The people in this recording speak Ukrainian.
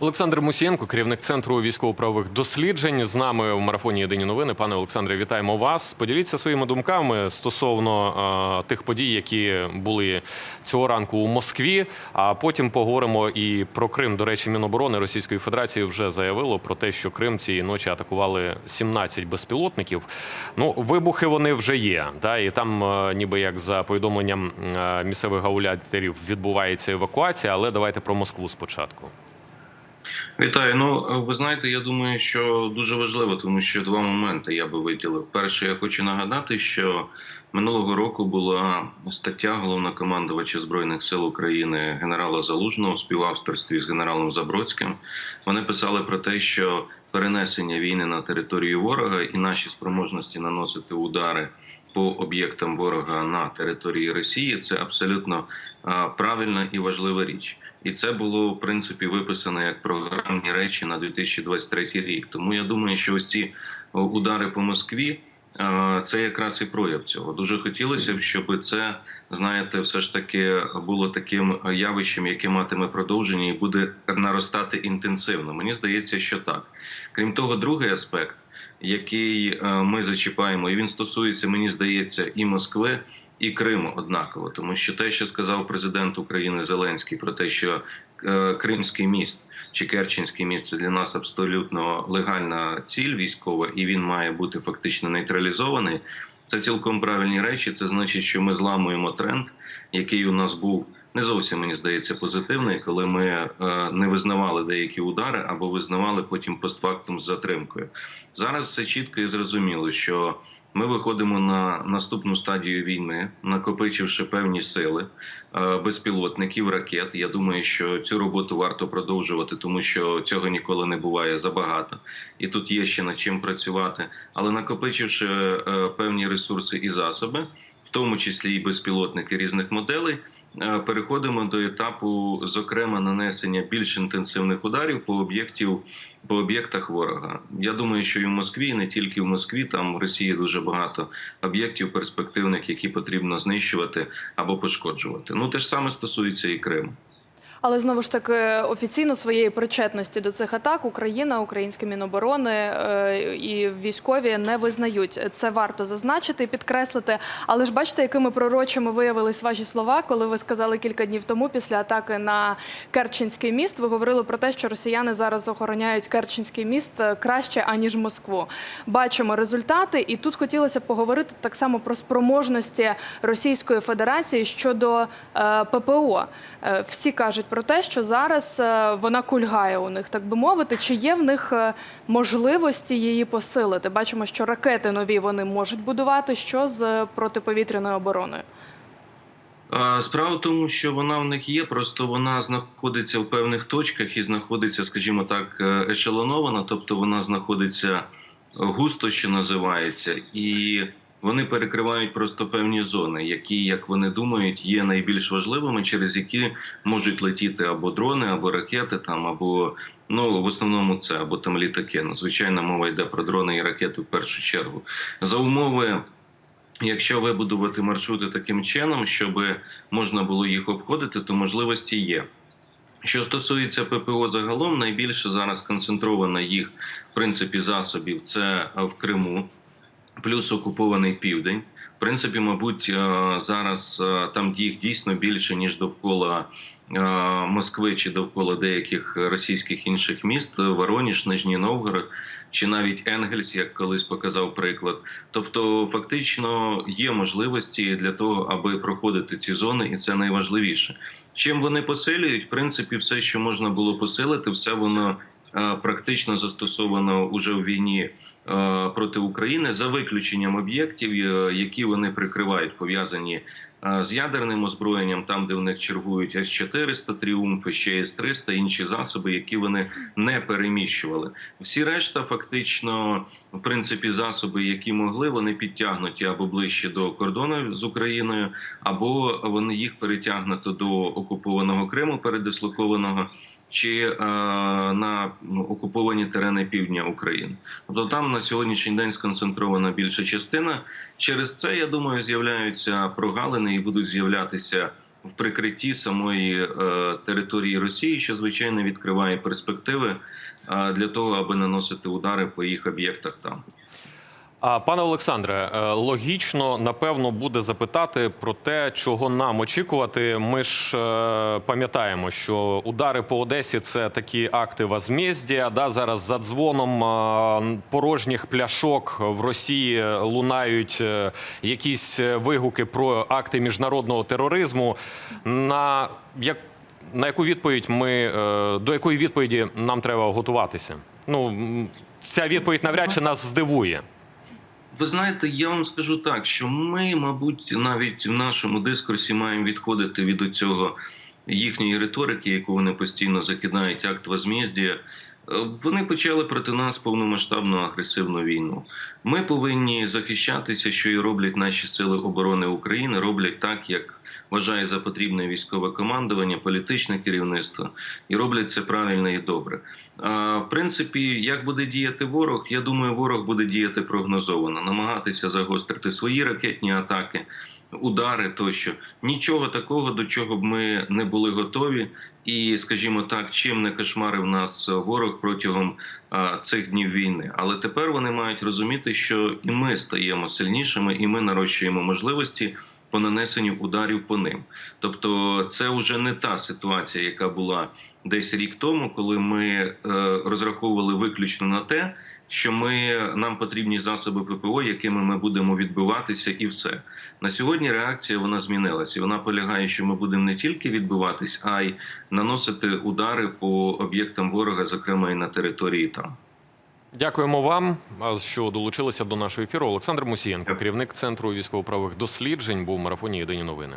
Олександр Мусієнко, керівник центру військово-правових досліджень, з нами в марафоні Єдині новини. Пане Олександре, вітаємо вас. Поділіться своїми думками стосовно тих подій, які були цього ранку у Москві. А потім поговоримо і про Крим. До речі, Міноборони Російської Федерації вже заявило про те, що Крим цієї ночі атакували 17 безпілотників. Ну, вибухи вони вже є. Та і там, ніби як за повідомленням місцевих гауляторів, відбувається евакуація. Але давайте про Москву спочатку. Вітаю. Ну ви знаєте, я думаю, що дуже важливо, тому що два моменти я би виділив. Перше, я хочу нагадати, що минулого року була стаття головнокомандувача збройних сил України генерала Залужного в співавторстві з генералом Забродським. Вони писали про те, що перенесення війни на територію ворога і наші спроможності наносити удари по об'єктам ворога на території Росії це абсолютно правильна і важлива річ. І це було в принципі виписано як програмні речі на 2023 рік. Тому я думаю, що ось ці удари по Москві. Е, Це якраз і прояв цього. Дуже хотілося б, щоб це знаєте, все ж таки було таким явищем, яке матиме продовження і буде наростати інтенсивно. Мені здається, що так. Крім того, другий аспект, який е, ми зачіпаємо, і він стосується, мені здається, і Москви, і Криму однаково, тому що те, що сказав президент України Зеленський, про те, що е, Кримський міст чи Керченський міст це для нас абсолютно легальна ціль військова, і він має бути фактично нейтралізований. Це цілком правильні речі. Це значить, що ми зламуємо тренд, який у нас був не зовсім мені здається позитивний, коли ми е, не визнавали деякі удари або визнавали потім постфактум з затримкою. Зараз все чітко і зрозуміло, що ми виходимо на наступну стадію війни, накопичивши певні сили е, безпілотників, ракет. Я думаю, що цю роботу варто продовжувати, тому що цього ніколи не буває забагато, і тут є ще над чим працювати. Але накопичивши е, певні ресурси і засоби, в тому числі і безпілотники різних моделей, е, переходимо до етапу, зокрема, нанесення більш інтенсивних ударів по об'єктів по об'єктах ворога. Я думаю, що і в Москві, і не тільки в Москві, там в Росії дуже багато об'єктів перспективних, які потрібно знищувати або пошкоджувати. Ну те ж саме стосується і Криму. Але знову ж таки офіційно своєї причетності до цих атак Україна, українські міноборони е, і військові не визнають. Це варто зазначити і підкреслити. Але ж бачите, якими пророчими виявились ваші слова, коли ви сказали кілька днів тому, після атаки на Керченський міст, ви говорили про те, що росіяни зараз охороняють Керченський міст е, краще аніж Москву. Бачимо результати, і тут хотілося поговорити так само про спроможності Російської Федерації щодо е, ППО. Всі кажуть про те, що зараз е, вона кульгає у них, так би мовити. Чи є в них е, можливості її посилити? Бачимо, що ракети нові вони можуть будувати. Що з е, протиповітряною обороною? Справа в тому, що вона в них є, просто вона знаходиться в певних точках і знаходиться, скажімо так, ешелонована, тобто вона знаходиться густо, що називається, і вони перекривають просто певні зони, які, як вони думають, є найбільш важливими, через які можуть летіти або дрони, або ракети, там, або ну в основному це або там літаки. Ну, звичайно, мова йде про дрони і ракети в першу чергу. За умови. Якщо вибудувати маршрути таким чином, щоб можна було їх обходити, то можливості є. Що стосується ППО загалом, найбільше зараз концентровано їх в принципі засобів це в Криму, плюс окупований південь. В принципі, мабуть, е, зараз е, там їх дійсно більше ніж довкола е, Москви чи довкола деяких російських інших міст, Вороніж, Нижній Новгород чи навіть Енгельс, як колись показав приклад. Тобто, фактично є можливості для того, аби проходити ці зони, і це найважливіше. Чим вони посилюють, в принципі, все, що можна було посилити, все воно практично застосовано уже в війні е, проти України за виключенням об'єктів, е, які вони прикривають, пов'язані е, з ядерним озброєнням, там де в них чергують С-400, Тріумфи, ще С-300, інші засоби, які вони не переміщували. Всі решта, фактично, в принципі, засоби, які могли, вони підтягнуті або ближче до кордону з Україною, або вони їх перетягнуто до окупованого Криму, передислокованого. Чи е, на ну, окуповані терени півдня України, тобто там на сьогоднішній день сконцентрована більша частина. Через це я думаю, з'являються прогалини і будуть з'являтися в прикритті самої е, території Росії, що звичайно відкриває перспективи е, для того, аби наносити удари по їх об'єктах там. А пане Олександре, е, логічно напевно буде запитати про те, чого нам очікувати. Ми ж е, пам'ятаємо, що удари по Одесі це такі акти возмездія. Да, зараз за дзвоном е, порожніх пляшок в Росії лунають якісь вигуки про акти міжнародного тероризму. На як на яку відповідь ми до якої відповіді нам треба готуватися? Ну ця відповідь навряд чи нас здивує. Ви знаєте, я вам скажу так, що ми, мабуть, навіть в нашому дискурсі маємо відходити від цього їхньої риторики, яку вони постійно закидають акт возмездія. Вони почали проти нас повномасштабну агресивну війну. Ми повинні захищатися, що і роблять наші сили оборони України, роблять так, як вважає за потрібне військове командування, політичне керівництво, і роблять це правильно і добре. А, В принципі, як буде діяти ворог, я думаю, ворог буде діяти прогнозовано, намагатися загострити свої ракетні атаки, удари тощо. Нічого такого, до чого б ми не були готові. І, скажімо так, чим не кошмарив нас ворог протягом а, цих днів війни. Але тепер вони мають розуміти, що і ми стаємо сильнішими, і ми нарощуємо можливості по нанесенню ударів по ним. Тобто, це вже не та ситуація, яка була десь рік тому, коли ми е, розраховували виключно на те, що ми нам потрібні засоби ППО, якими ми будемо відбиватися, і все на сьогодні. Реакція вона змінилася. Вона полягає, що ми будемо не тільки відбиватись, а й наносити удари по об'єктам ворога, зокрема і на території там. Дякуємо вам, що долучилися до нашого ефіру. Олександр Мусієнко, керівник центру військово-правових досліджень, був в марафоні Єдині новини.